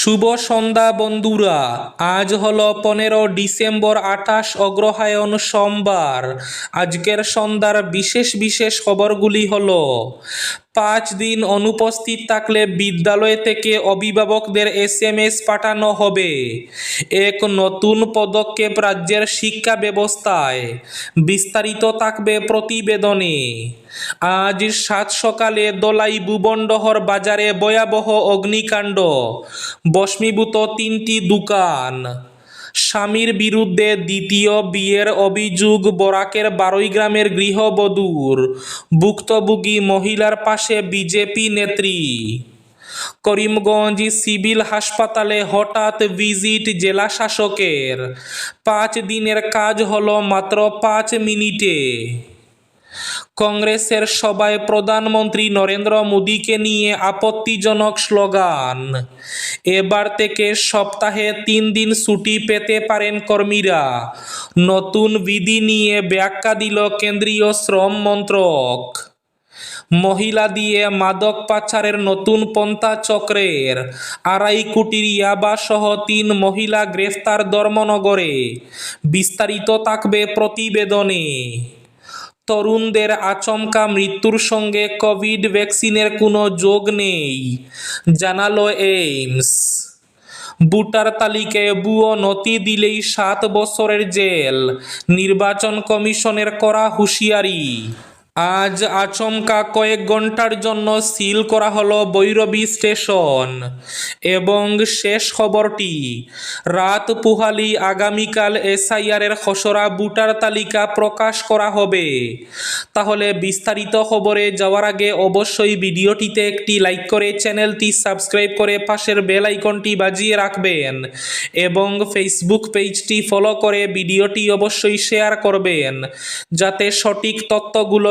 শুভ সন্ধ্যা বন্ধুরা। আজ হল পনেরো ডিসেম্বর আঠাশ অগ্রহায়ণ সোমবার। আজকের সন্ধ্যার বিশেষ বিশেষ খবরগুলি হলো পাঁচ দিন অনুপস্থিত থাকলে বিদ্যালয় থেকে অভিভাবকদের এস এম এস পাঠানো হবে। এক নতুন পদক্ষেপ রাজ্যের শিক্ষা ব্যবস্থায় বিস্তারিত থাকবে প্রতিবেদনে। আজ সাত সকালে দলাই ভুবনডহর বাজারে ভয়াবহ অগ্নিকাণ্ড ভস্মীভূত তিনটি দোকান। স্বামীর বিরুদ্ধে দ্বিতীয় বিয়ের অভিযোগ বরাকের বারোই গ্রামের গৃহবধূর। ভুক্তভোগী মহিলার পাশে বিজেপি নেত্রী। করিমগঞ্জ সিভিল হাসপাতালে হঠাৎ ভিজিট জেলা শাসকের। পাঁচ দিনের কাজ হলো মাত্র পাঁচ মিনিটে। কংগ্রেসের সভায় প্রধানমন্ত্রী নরেন্দ্র মোদীকে নিয়ে আপত্তিজনক স্লোগান। এবার থেকে সপ্তাহে তিন দিন ছুটি পেতে পারেন কর্মীরা। নতুন বিধি নিয়ে ব্যাখ্যা দিল কেন্দ্রীয় শ্রম মন্ত্রক। মহিলা দিয়ে মাদক পাচারের নতুন পন্থা চক্রের আড়াই কোটির ইয়াবা সহ তিন মহিলা গ্রেফতার ধর্মনগরে। বিস্তারিত থাকবে প্রতিবেদনে। তরুণদের আচমকা মৃত্যুর সঙ্গে কোভিড ভ্যাকসিনের কোনো যোগ নেই। জানালো এইমস। বুটার তালিকায় বুয়ো নথি দিলেই সাত বছরের জেল। নির্বাচন কমিশনের করা হুঁশিয়ারি। আজ আচমকা কয়েক ঘণ্টার জন্য সিল করা হলো বৈরবী স্টেশন। এবং শেষ খবরটি, রাত পুহালি আগামীকাল এসআইআরের খসড়া ভোটার তালিকা প্রকাশ করা হবে। তাহলে বিস্তারিত খবরে যাওয়ার আগে অবশ্যই ভিডিওটিতে একটি লাইক করে চ্যানেলটি সাবস্ক্রাইব করে পাশের বেল আইকনটি বাজিয়ে রাখবেন এবং ফেসবুক পেজটি ফলো করে ভিডিওটি অবশ্যই শেয়ার করবেন, যাতে সঠিক তথ্যগুলো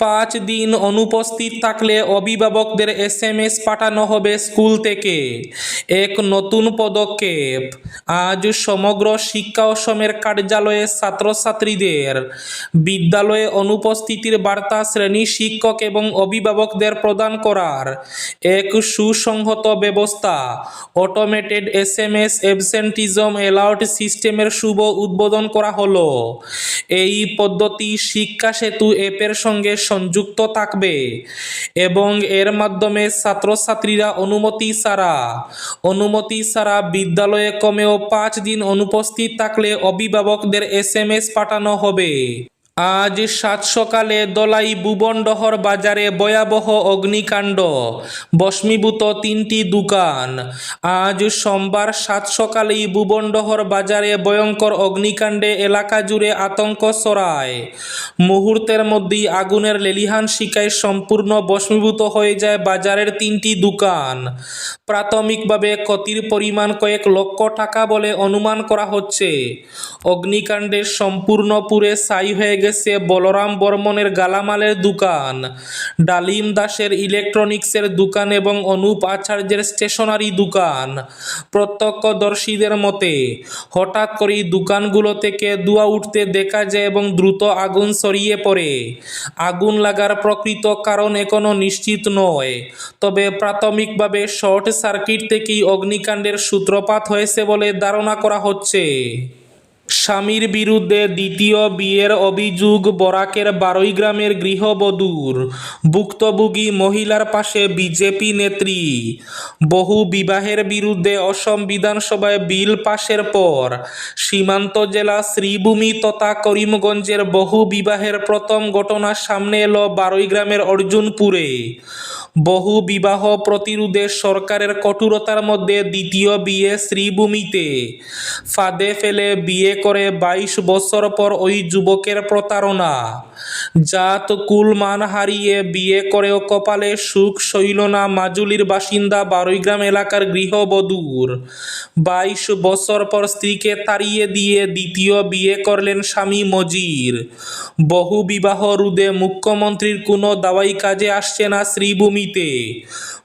পাঁচ দিন অনুপস্থিত থাকলে অভিভাবকদের এস এম এস পাঠানো হবে স্কুল থেকে। এক নতুন পদক্ষেপ। আজ সমগ্র শিক্ষা অসমের কার্যালয়ে ছাত্রছাত্রীদের বিদ্যালয়ে অনুপস্থিতির বার্তা শ্রেণি শিক্ষক এবং অভিভাবকদের প্রদান করার এক সুসংহত ব্যবস্থা। Automated S M S absenteeism alert সিস্টেমের শুভ উদ্বোধন করা হলো। এই পদ্ধতি শিক্ষা সেতু অ্যাপের সঙ্গে সংযুক্ত থাকবে। এবং এর মাধ্যমে ছাত্রছাত্রীরা অনুমতি ছাড়া অনুমতি ছাড়া বিদ্যালয়ে কমেও পাঁচ দিন অনুপস্থিত থাকলে অভিভাবকদের এস এম এস পাঠানো হবে। আজ সাত সকালে দলাই ভুবনডহর বাজারে ভয়াবহ অগ্নিকাণ্ড। ভস্মীভূত তিনটি দোকান। আজ সোমবার সাত সকালেই ভুবনডহর বাজারে ভয়ঙ্কর অগ্নিকাণ্ডে এলাকা জুড়ে আতঙ্ক ছড়ায়। মুহূর্তের মধ্যেই আগুনের লেলিহান শিকায় সম্পূর্ণ ভস্মীভূত হয়ে যায় বাজারের তিনটি দোকান। প্রাথমিকভাবে ক্ষতির পরিমাণ কয়েক লক্ষ টাকা বলে অনুমান করা হচ্ছে। অগ্নিকাণ্ডের সম্পূর্ণ পুরে ছাই হয়ে গেছে বলরাম বর্মনের গালামালের দোকান। ডালিম দাসের ইলেকট্রনিক্সের দোকান এবং অনুপ আচার্যের স্টেশনারি দোকান। প্রত্যক্ষদর্শীদের মতে, হঠাৎ করেই দোকানগুলো থেকে ধোঁয়া উঠতে দেখা যায় এবং দ্রুত আগুন ছড়িয়ে পড়ে। আগুন লাগার প্রকৃত কারণ এখনও নিশ্চিত নয়। তবে প্রাথমিকভাবে শর্ট সার্কিট থেকেই অগ্নিকাণ্ডের সূত্রপাত হয়েছে বলে ধারণা করা হচ্ছে। স্বামীর বিরুদ্ধে দ্বিতীয় বিয়ের অভিযোগ বরাকের বারৈগ্রামের গৃহবধূর। ভুক্তভোগী মহিলার পাশে বিজেপি নেত্রী। বহু বিবাহের বিরুদ্ধে অসম বিধানসভায় বিল পাশের পর সীমান্ত জেলা শ্রীভূমি তথা করিমগঞ্জের বহু বিবাহের প্রথম ঘটনা সামনে এলো বারৈগ্রামের অর্জুনপুরে। বহু বিবাহ প্রতিরোধে সরকারের কঠোরতার মধ্যে দ্বিতীয় বিয়ে শ্রীভূমিতে। ফাঁদে ফেলে বিয়ে করে বাইশ বছর পর ওই যুবকের প্রতারণা। জাত কুলমান হারিয়ে বিয়ে করেও কপালে সুখ সইল না মাজুলির বাসিন্দা বারৈগ্রাম এলাকার গৃহবধূর। বাইশ বছর পর স্ত্রীকে তাড়িয়ে দিয়ে দ্বিতীয় বিয়ে করলেন স্বামী মজির। বহু বিবাহ রোধে মুখ্যমন্ত্রীর কোনো দাওয়াই কাজে আসছে না শ্রীভূমিতে।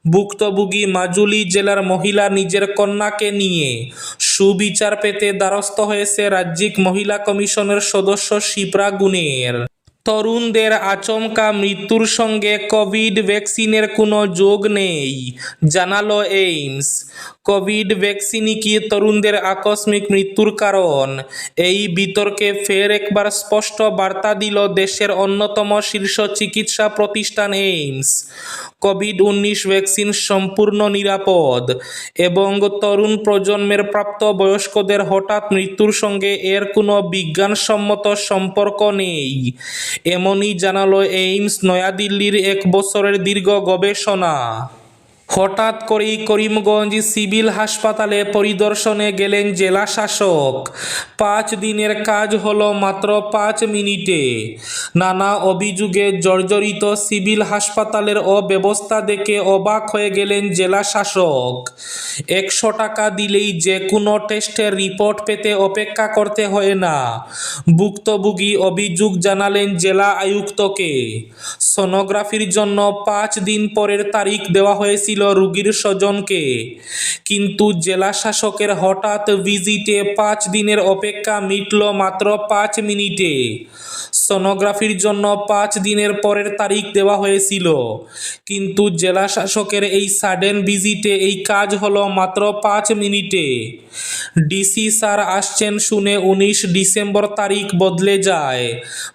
ভুক্তভোগী মাজুলি জেলার মহিলা নিজের কন্যাকে নিয়ে সুবিচার পেতে দ্বারস্থ হয়েছে রাজ্যিক মহিলা কমিশনের সদস্য শিপ্রা গুনের তরুণদের আচমকা মৃত্যুর সঙ্গে কোভিড ভ্যাকসিনের কোনো যোগ নেই, জানালো এইমস। কোভিড ভ্যাকসিনই কি তরুণদের আকস্মিক মৃত্যুর কারণ? এই বিতর্কে ফের একবার স্পষ্ট বার্তা দিল দেশের অন্যতম শীর্ষ চিকিৎসা প্রতিষ্ঠান এইমস। কোভিড উনিশ ভ্যাকসিন সম্পূর্ণ নিরাপদ এবং তরুণ প্রজন্মের প্রাপ্ত বয়স্কদের হঠাৎ মৃত্যুর সঙ্গে এর কোনো বিজ্ঞানসম্মত সম্পর্ক নেই। এমনই জানালো এইমস নয়াদিল্লির এক বছরের দীর্ঘ গবেষণা। হঠাৎ করেই করিমগঞ্জ সিভিল হাসপাতালে পরিদর্শনে গেলেন জেলা শাসক। পাঁচ দিনের কাজ হলো মাত্র পাঁচ মিনিটে। নানা অভিযোগে জর্জরিত সিভিল হাসপাতালের অব্যবস্থা দেখে অবাক হয়ে গেলেন জেলা শাসক। একশো টাকা দিলেই যে কোনো টেস্টের রিপোর্ট পেতে অপেক্ষা করতে হয় না। ভুক্তভোগী অভিযোগ জানালেন জেলা আয়ুক্তকে। সোনোগ্রাফির জন্য পাঁচ দিন পরের তারিখ দেওয়া হয়েছিল রোগীর স্বজনকে। কিন্তু জেলা শাসকের হঠাৎ ভিজিটে পাঁচ দিনের অপেক্ষা মিটল মাত্র পাঁচ মিনিটে। সোনোগ্রাফির জন্য পাঁচ দিনের পরের তারিখ দেওয়া হয়েছিল। কিন্তু জেলা শাসকের এই সাডেন ভিজিটে এই কাজ হলো মাত্র পাঁচ মিনিটে। ডিসি স্যার আসছেন শুনে উনিশ ডিসেম্বর তারিখ বদলে যায়।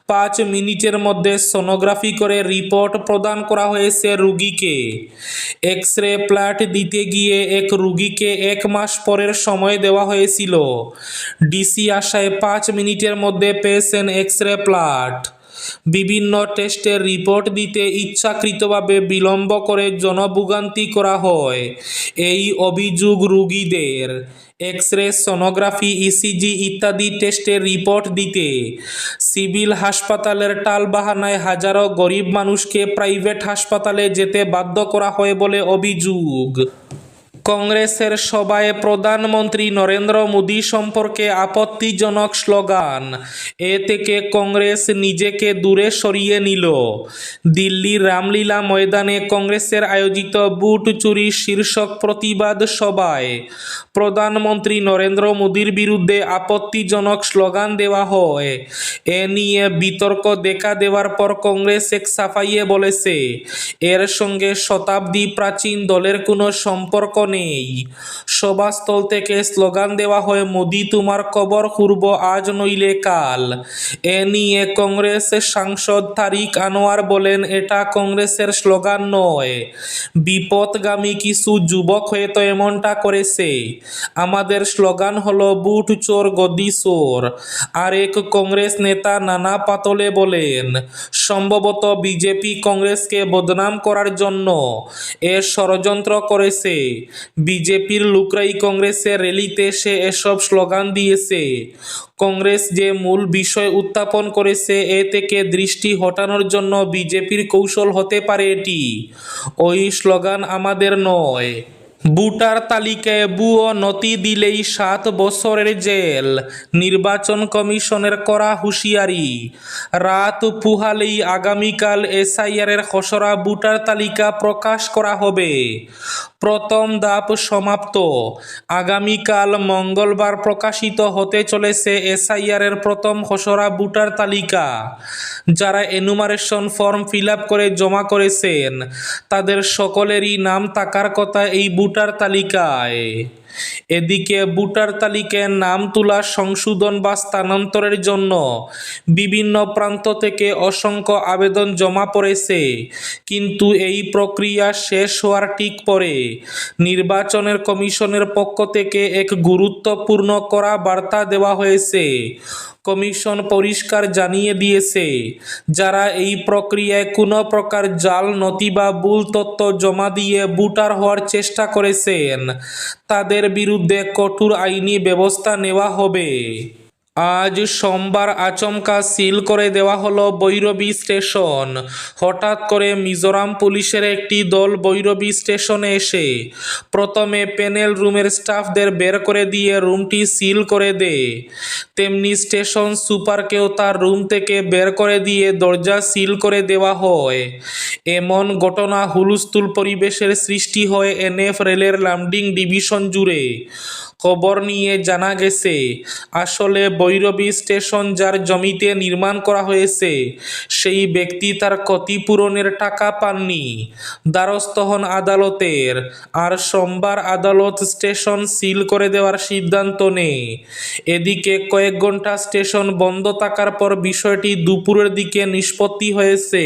পাঁচ মিনিটের মধ্যে সোনোগ্রাফি করে রিপোর্ট প্রদান করা হয়েছে রুগীকে। এক্স রে প্লাট দিতে গিয়ে এক রুগীকে এক মাস পরের সময় দেওয়া হয়েছিল। ডিসি আশায় পাঁচ মিনিটের মধ্যে পেয়েছেন এক্স রে প্লাট বিভিন্ন টেস্টের রিপোর্ট দিতে ইচ্ছাকৃতভাবে বিলম্ব করে জনভোগান্তি করা হয়। এই অভিযোগ রুগীদের এক্স রে সোনোগ্রাফি, ইসিজি ইত্যাদি টেস্টের রিপোর্ট দিতে। সিভিল হাসপাতালের টালবাহানায় হাজারো গরিব মানুষকে প্রাইভেট হাসপাতালে যেতে বাধ্য করা হয় বলে অভিযোগ। কংগ্রেসের সভায় প্রধানমন্ত্রী নরেন্দ্র মোদী সম্পর্কে আপত্তিজনক স্লোগান। এ থেকে কংগ্রেস নিজেকে দূরে সরিয়ে নিল। দিল্লির রামলীলা ময়দানে কংগ্রেসের আয়োজিত বুট চুরি শীর্ষক প্রতিবাদ সভায় প্রধানমন্ত্রী নরেন্দ্র মোদীর বিরুদ্ধে আপত্তিজনক স্লোগান দেওয়া হয়। এ নিয়ে বিতর্ক দেখা দেওয়ার পর কংগ্রেস এক সাফাইয়ে বলেছে, এর সঙ্গে শতাব্দী প্রাচীন দলের কোনো সম্পর্ক নেই। সভাস্থল থেকে স্লোগান দেওয়া হয়, মোদি, তোমার কবর খুরব আজ নইলে কাল। এ নিয়ে কংগ্রেস সাংসদ তারিক আনোয়ার বলেন, এটা কংগ্রেসের স্লোগান নয়। বিপদগামী কিছু যুবক হয়তো এমনটা করেছে। আমাদের স্লোগান হলো, বুট, চোর, গদি, চোর। আরেক কংগ্রেস নেতা নানা পাতলে বলেন, সম্ভবত বিজেপি কংগ্রেসকে বদনাম করার জন্য এ ষড়যন্ত্র করেছে। বিজেপির লোকরাই কংগ্রেসের র্যালিতে সে এসব স্লোগান দিয়েছে। কংগ্রেস যে মূল বিষয় উত্থাপন করেছে, এ থেকে দৃষ্টি হটানোর জন্য বিজেপির কৌশল হতে পারে এটি। ওই স্লোগান আমাদের নয়। ভোটার তালিকায় ভুয়ো নথি দিলেই সাত বছরের জেল। নির্বাচন কমিশনের করা হুঁশিয়ারি। রাত পুহালেই আগামীকাল এসআইআরের খসড়া ভোটার তালিকা প্রকাশ করা হবে। প্রথম ধাপ সমাপ্ত। আগামীকাল মঙ্গলবার প্রকাশিত হতে চলেছে এসআইআরের প্রথম খসড়া ভোটার তালিকা। যারা এনুমারেশন ফর্ম ফিল করে জমা করেছেন, তাদের সকলেরই নাম থাকার কথা এই ভোটার তালিকায়। এদিকে ভোটার তালিকায় নাম তোলা, সংশোধন বা স্থানান্তরের জন্য বিভিন্ন প্রান্ত থেকে অসংখ্য আবেদন জমা পড়েছে। কিন্তু এই প্রক্রিয়া শেষ হওয়ার ঠিক পরে নির্বাচনের কমিশনের পক্ষ থেকে এক গুরুত্বপূর্ণ করা বার্তা দেওয়া হয়েছে। কমিশন পরিষ্কার জানিয়ে দিয়েছে, যারা এই প্রক্রিয়ায় কোনো প্রকার জাল, নথি বা ভুল তথ্য জমা দিয়ে বুটার হওয়ার চেষ্টা করেছেন, তাদের বিরুদ্ধে কঠোর আইনি ব্যবস্থা নেওয়া হবে। আজ সোমবার আচমকা সিল করে দেওয়া হলো বৈরবী স্টেশন। হঠাৎ করে মিজোরাম পুলিশের একটি দল বৈরবী স্টেশনে এসে প্রথমে প্যানেল রুমের স্টাফদের বের করে দিয়ে রুমটি সিল করে দেয়। তেমনি স্টেশন সুপারকেও তার রুম থেকে বের করে দিয়ে দরজা সিল করে দেওয়া হয়। এমন ঘটনা হুলস্থুল পরিবেশের সৃষ্টি হয় এনএফ রেলের লামডিং ডিভিশন জুড়ে। খবর নিয়ে জানা গেছে, আসলে বৈরবী স্টেশন যার জমিতে নির্মাণ করা হয়েছে, সেই ব্যক্তি তার ক্ষতিপূরণের টাকা পাননি। দ্বারস্থ হন আদালতের, আর সোমবার আদালত স্টেশন সিল করে দেওয়ার সিদ্ধান্ত নেয়। এদিকে কয়েক ঘণ্টা স্টেশন বন্ধ থাকার পর বিষয়টি দুপুরের দিকে নিষ্পত্তি হয়েছে।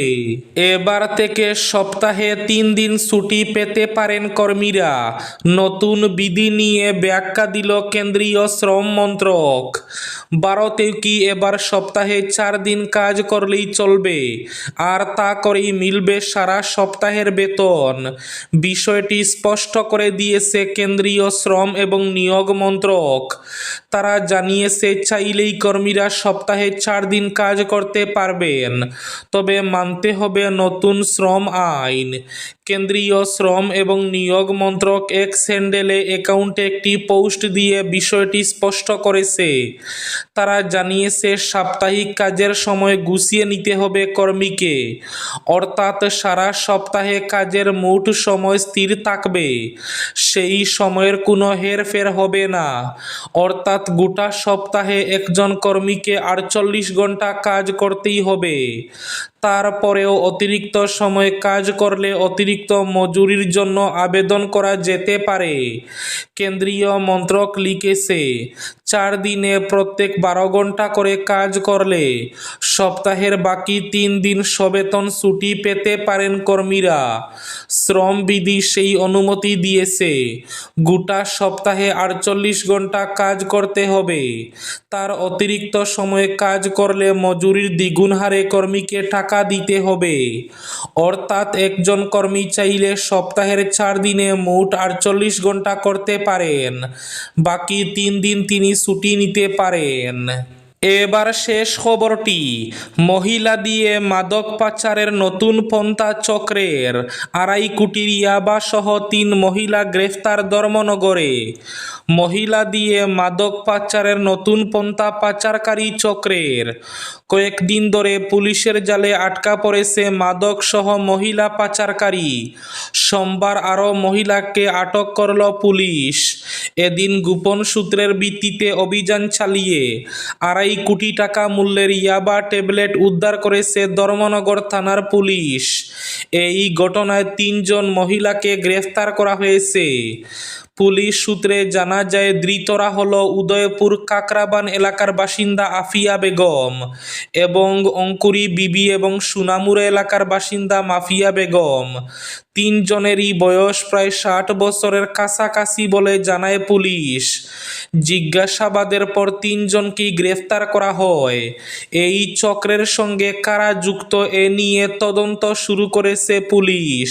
এবার থেকে সপ্তাহে তিন দিন ছুটি পেতে পারেন কর্মীরা। নতুন বিধি নিয়ে ব্যাখ্যা দিল কেন্দ্রীয় শ্রম মন্ত্রক। ভারতেও কি এবার সপ্তাহে চার দিন কাজ করলেই চলবে? আর তা করেই মিলবে সারা সপ্তাহের বেতন। বিষয়টি স্পষ্ট করে দিয়েছে কেন্দ্রীয় শ্রম এবং নিয়োগ মন্ত্রক। তারা জানিয়েছে, চাইলেই কর্মীরা সপ্তাহে চার দিন কাজ করতে পারবেন। তবে মানতে হবে নতুন শ্রম আইন। কেন্দ্রীয় শ্রম এবং নিয়োগ মন্ত্রক এক্স স্যান্ডেলে অ্যাকাউন্টে একটি পোস্ট দিয়ে বিষয়টি স্পষ্ট করেছে। তারা জানিয়েছে, সাপ্তাহিক কাজের সময় গুছিয়ে নিতে হবে কর্মীকে। অর্থাৎ সারা সপ্তাহে কাজের মোট সময় স্থির থাকবে। সেই সময়ের কোনো হেরফের হবে না। অর্থাৎ গোটা সপ্তাহে একজন কর্মীকে আটচল্লিশ ঘণ্টা কাজ করতেই হবে। তারপরেও অতিরিক্ত সময় কাজ করলে অতিরিক্ত মজুরির জন্য আবেদন করা যেতে পারে। কেন্দ্রীয় মন্ত্রক লিখেছে, চার দিনে প্রত্যেক বারো ঘণ্টা করে কাজ করলে সপ্তাহের বাকি তিন দিন সবেতন ছুটি পেতে পারেন কর্মীরা। শ্রমবিধি সেই অনুমতি দিয়েছে, গোটা সপ্তাহে আটচল্লিশ ঘণ্টা কাজ করতে হবে। তার অতিরিক্ত সময়ে কাজ করলে মজুরির দ্বিগুণ হারে কর্মীকে টাকা দিতে হবে। অর্থাৎ একজন কর্মী চাইলে সপ্তাহের চার দিনে মোট আটচল্লিশ ঘণ্টা করতে পারেন। বাকি তিন দিন তিনি ছুটি নিতে পারেন। এবার শেষ খবরটি। মহিলা দিয়ে মাদক পাচারের নতুন পন্থা চক্রের আড়াই কোটির ইয়াবা সহ তিন মহিলা গ্রেফতার ধর্মনগরে। মহিলা দিয়ে মাদক পাচারের নতুন পন্থা পাচারকারী চক্রের। কয়েকদিন ধরে পুলিশের জালে আটকা পড়েছে মাদক সহ মহিলা পাচারকারী। সোমবার আরও মহিলাকে আটক করল পুলিশ। এদিন গোপন সূত্রের ভিত্তিতে অভিযান চালিয়ে আড়াই কোটি টাকা মূল্যের ইয়াবা ট্যাবলেট উদ্ধার করেছে ধর্মনগর থানার পুলিশ। এই ঘটনায় তিনজন মহিলাকে গ্রেফতার করা হয়েছে। পুলিশ সূত্রে জানা যায়, ধৃতরা হল উদয়পুর কাকরাবান এলাকার বাসিন্দা আফিয়া বেগম এবং অঙ্কুরি বিবি এবং সুনামুরা এলাকার বাসিন্দা মাফিয়া বেগম। তিনজনেরই বয়স প্রায় ষাট বছরের কাছাকাছি বলে জানায় পুলিশ। জিজ্ঞাসাবাদের পর তিনজনকেই গ্রেফতার করা হয়। এই চক্রের সঙ্গে কারা যুক্ত এ নিয়ে তদন্ত শুরু করেছে পুলিশ।